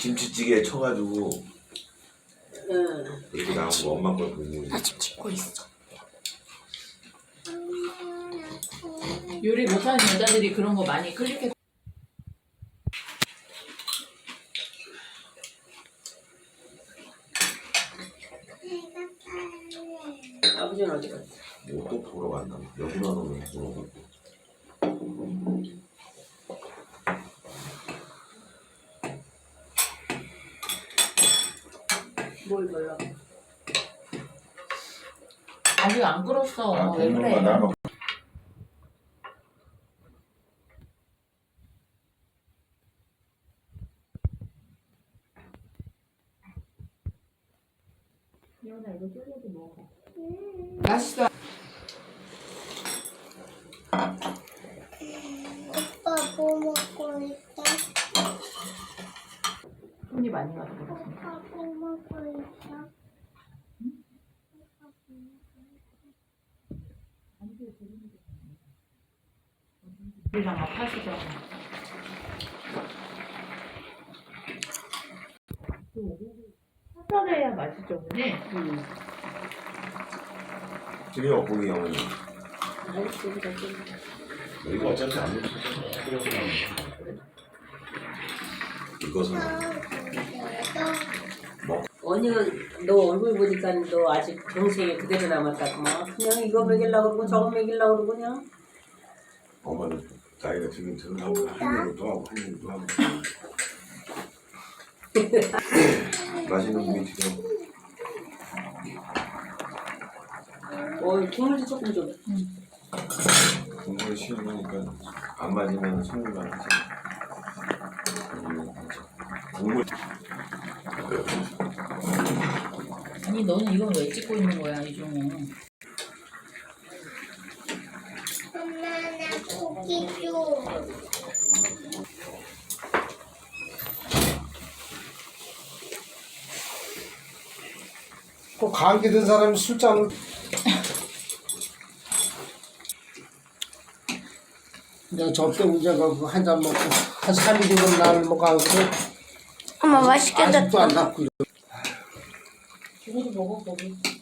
김치찌개 쳐가지고 응. 이렇게 나온 거 엄마 걸 보고 나 지금 찍고 있어. 요리 못하는 여자들이 그런 거 많이 클릭해. 아버지는 어디 갔어? 뭐또 보러 갔나 봐. 여기 나오면 보러 가고 뭘 몰라. 아직 안 끓었어. 아, 왜 그래? 이거 먹어. 맛있어. 오빠 뭐 먹고 있어? 손이 많이 가서. 오빠 뭐 먹고 있어? 우리랑 아파시죠. 사설해야 맛있죠, 어머니 어머니 알겠어, 그래, 그래. 이거 어차피 안 끓여서 나오는 이것은 언니가 너 얼굴 보니까 너 아직 동생이 그대로 남았다구만. 그냥 이거 먹이려고 그러고 저거 먹이려고 그러고 그냥. 엄마는 나이가 지금 들어가고 한또 하고 한또 하고 맛있는 분이 지금 어, 국물도 조금 좀. 국물을 시원하니까 안 맞으면 손님만 하지 국물 아니, 너는 이건 왜 찍고 있는 거야, 이종호? 엄마 나 고기 줘. 꼭 감기 든 사람이 술잔을 내가 저때 운전가고 한잔 먹고 한 3일 정도 안 그래 엄마 맛있게 아직도 안 됐다. 낫 고 죽어도 먹어, 거기.